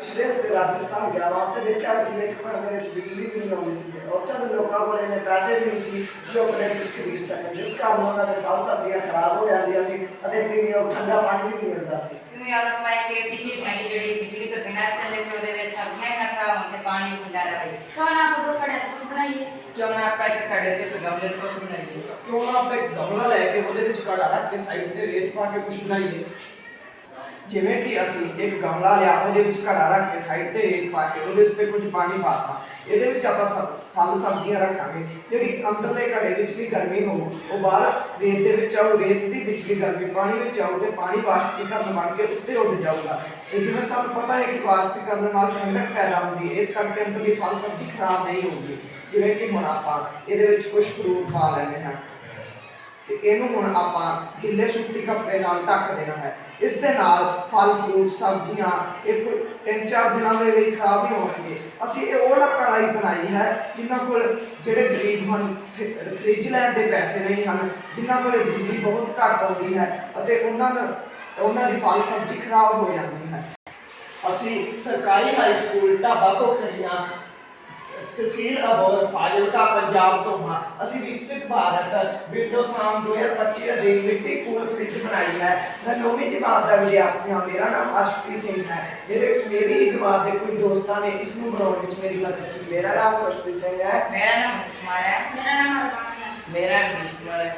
ਪਿਛਲੇ ਹਫ਼ਤੇ ਰਾਜਸਥਾਨ ਗਿਆ ਵਾ ਉੱਥੇ ਦੇਖਿਆ ਕਿ ਇੱਕ ਪਿੰਡ ਦੇ ਵਿੱਚ ਬਿਜਲੀ ਵੀ ਨਹੀਂ ਆਉਂਦੀ ਸੀ ਉੱਥੇ ਦੇ ਲੋਕਾਂ ਕੋਲ ਇੰਨੇ ਪੈਸੇ ਵੀ ਨਹੀਂ ਸੀ ਕਿ ਉਹ ਕਨੈਕਟ ਖਰੀਦ ਸਕਣ ਜਿਸ ਕਾਰਨ ਉਹਨਾਂ ਦੇ ਫਲ ਸਬਜ਼ੀਆਂ ਖਰਾਬ ਹੋ ਜਾਂਦੀਆਂ ਸੀ ਅਤੇ ਪੀਣੇ ਨੂੰ ਠੰਡਾ ਪਾਣੀ ਵੀ ਨਹੀਂ ਮਿਲਦਾ ਸੀ ਨੂੰ ਯਾਦ ਪਾਇਆ ਕਿ ਇਹ ਚੀਜ਼ ਬਣਾਈ ਜਿਹੜੀ ਬਿਜਲੀ ਤੋਂ ਬਿਨਾਂ ਚੱਲੇ ਤੇ ਉਹਦੇ ਵਿੱਚ ਸਬਜ਼ੀਆਂ ਨਾ ਖਰਾਬ ਹੋਣ ਤੇ ਪਾਣੀ ਖੁੰਡਾ ਰਹੇ ਕਿਉਂ ਨਾ ਆਪਾਂ ਦੋ ਕੜਿਆਂ ਤੋਂ ਬਣਾਈਏ ਕਿਉਂ ਨਾ ਆਪਾਂ ਇੱਕ ਕੜੇ ਤੇ ਇੱਕ ਗਮਲੇ ਤੋਂ ਕੁਛ ਬਣਾਈਏ ਕਿਉਂ ਨਾ ਆਪਾਂ ਇੱਕ ਗਮਲਾ ਲੈ ਕੇ ਉਹਦੇ ਵਿੱਚ ਘੜਾ ਰੱਖ ਕੇ ਸਾਈਡ ਤੇ ਰੇਤ ਪਾ ਕੇ ਕੁਝ ਬਣਾਈਏ ਜਿਵੇਂ ਕਿ ਅਸੀਂ ਇੱਕ ਗਮਲਾ ਲਿਆ, ਉਹਦੇ ਵਿੱਚ ਘੜਾ ਰੱਖ ਕੇ ਸਾਈਡ ਤੇ ਰੇਤ ਪਾ ਕੇ ਉਹਦੇ ਉੱਤੇ ਕੁਝ ਪਾਣੀ ਪਾਤਾ ਇਹਦੇ ਵਿੱਚ ਆਪਾਂ ਸਬ ਫਲ, ਸਬਜ਼ੀਆਂ ਰੱਖਾਂਗੇ। ਜਿਹੜੀ ਅੰਦਰਲੇ ਘੜੇ ਵਿੱਚ ਵੀ ਗਰਮੀ ਹੋਊ, ਉਹ ਬਾਹਰ ਰੇਤ ਦੇ ਵਿੱਚ ਆਊ, ਰੇਤ ਦੀ ਵੀ ਗਰਮੀ ਪਾਣੀ ਵਿੱਚ ਆਊ ਤੇ ਪਾਣੀ ਵਾਸ਼ਪੀਕਰਨ ਬਣ ਕੇ ਉੱਤੇ ਉੱਡ ਜਾਊਗਾ। ਤੇ ਜਿਵੇਂ ਸਾਨੂੰ ਪਤਾ ਹੈ ਕਿ ਵਾਸ਼ਪੀਕਰਨ ਨਾਲ ਠੰਡਕ ਪੈਦਾ ਹੁੰਦੀ ਹੈ, ਇਸ ਕਰਕੇ ਅੰਦਰਲੀ ਫਲ, ਸਬਜ਼ੀ ਖਰਾਬ ਨਹੀਂ ਹੋਊਗੀ। ਜਿਵੇਂ ਕਿ ਹੁਣ ਆਪਾਂ ਇਹਦੇ ਵਿੱਚ ਕੁਝ ਫਰੂਟ ਪਾ ਲੈਂਦੇ ਹਾਂ। ਤੇ ਇਹਨੂੰ ਹੁਣ ਆਪਾਂ ਗਿੱਲੇ ਸੂਤੀ ਕੱਪੜੇ ਨਾਲ ਢੱਕ ਦੇਣਾ ਹੈ। ਇਸ ਦੇ ਨਾਲ ਫਲ, ਫਰੂਟ, ਸਬਜ਼ੀਆਂ, ਇਹ ਕੋਈ ਤਿੰਨ ਚਾਰ ਦਿਨਾਂ ਦੇ ਲਈ ਖਰਾਬ ਹੀ ਹੋਣਗੇ। ਅਸੀਂ ਇਹ ਉਹ ਢੱਕਣ ਲਈ ਬਣਾਈ ਹੈ, ਜਿਨ੍ਹਾਂ ਕੋਲ ਜਿਹੜੇ ਗਰੀਬ ਹਨ ਫ- ਫਰਿੱਜ ਲੈਣ ਦੇ ਪੈਸੇ ਨਹੀਂ ਹਨ, ਜਿਨ੍ਹਾਂ ਕੋਲ ਬਿਜਲੀ ਬਹੁਤ ਘੱਟ ਆਉਂਦੀ ਹੈ ਅਤੇ ਉਹਨਾਂ ਦਾ, ਉਹਨਾਂ ਦੀ ਫਲ, ਸਬਜ਼ੀ ਖਰਾਬ ਹੋ ਜਾਂਦੀ ਹੈ। ਅਸੀਂ ਸਰਕਾਰੀ ਹਾਈ ਸਕੂਲ ਢਾਬਾ ਕੋਕਰੀਆਂ ਤਹਿਸੀਲ ਅਬੋਹਰ ਫਾਜ਼ਿਲਕਾ ਪੰਜਾਬ ਤੋਂ ਹਾਂ। ਅਸੀਂ ਵਿਕਸਿਤ ਭਾਰਤ ਵਿੰਡੋਥਾਮ 2025 ਅਧੀਨ ਮਿੱਟੀ ਕੂਲ ਫ੍ਰਿਜ ਬਣਾਈ ਹੈ। ਮੈਂ ਨੌਵੀਂ ਜਮਾਤ ਦਾ ਵਿਦਿਆਰਥੀ ਹਾਂ। ਮੇਰਾ ਨਾਮ ਅਸ਼ਪ੍ਰੀਤ ਸਿੰਘ ਹੈ। ਮੇਰੇ ਮੇਰੀ ਹੀ ਜਮਾਤ ਦੇ ਕੁਝ ਦੋਸਤਾਂ ਨੇ ਇਸ ਨੂੰ ਬਣਾਉਣ ਵਿੱਚ ਮੇਰੀ ਮਦਦ ਕੀਤੀ। ਮੇਰਾ ਨਾਮ ਅਸ਼ਪ੍ਰੀਤ ਸਿੰਘ ਹੈ। ਮੇਰਾ ਨਾਮ ਕੁਮਾਰ ਹੈ। ਮੇਰਾ ਨਾਮ ਅਰਮਾਨ ਹੈ। ਮੇਰਾ ਰਜਿਸ਼ ਕੁਮਾਰ ਹੈ।